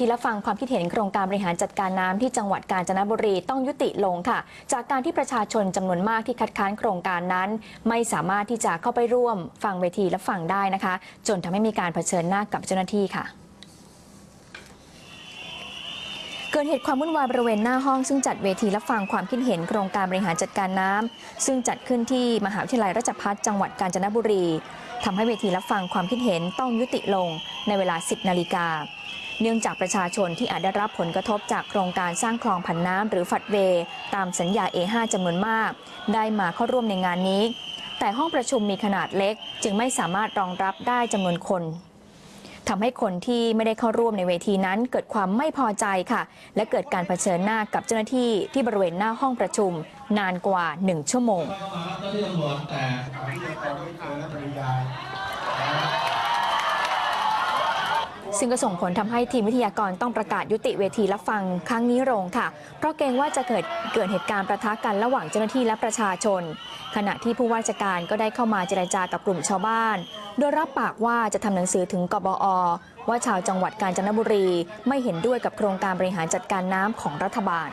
ที่รับฟังความคิดเห็นโครงการบริหารจัดการน้ำที่จังหวัดกาญจนบุรีต้องยุติลงค่ะ จากการที่ประชาชนจำนวนมากที่คัดค้านโครงการนั้น ไม่สามารถที่จะเข้าไปร่วม ฟังเวทีและฟังได้นะคะ จนทำให้มีการเผชิญหน้ากับเจ้าหน้าที่ค่ะเกิดเหตุความวุ่นวายบริเวณหน้าห้องซึ่งจัดเวทีรับฟังความคิดเห็นโครงการบริหารจัดการน้ำซึ่งจัดขึ้นที่มหาวิทยาลัยราชภัฏจังหวัดกาญจนบุรีทำให้เวทีรับฟังความคิดเห็นต้องยุติลงในเวลา 10 นาฬิกา เนื่องจากประชาชนที่อาจได้รับผลกระทบจากโครงการสร้างคลองผันน้ำหรือฝัดเว ตามสัญญา A5 จำนวนมาก ได้มาเข้าร่วมในงานนี้ แต่ห้องประชุมมีขนาดเล็ก จึงไม่สามารถรองรับได้จำนวนคนทำให้คนที่ไม่ได้เข้าร่วมในเวทีนั้น เกิดความไม่พอใจค่ะ และเกิดการเผชิญหน้ากับเจ้าหน้าที่ที่บริเวณหน้าห้องประชุม นานกว่า 1 ชั่วโมง ซึ่งก็ส่งผลทำให้ทีมวิทยากรต้องประกาศยุติเวทีรับฟังครั้งนี้ลงค่ะ เพราะเกรงว่าจะเกิดเกิดเหตุการณ์ประทะกันระหว่างเจ้าหน้าที่และประชาชน ขณะที่ผู้ว่าราชการก็ได้เข้ามาเจรจากับกลุ่มชาวบ้าน โดยรับปากว่าจะทำหนังสือถึงกบอ ว่าชาวจังหวัดกาญจนบุรี ไม่เห็นด้วยกับโครงการบริหารจัดการน้ำของรัฐบาล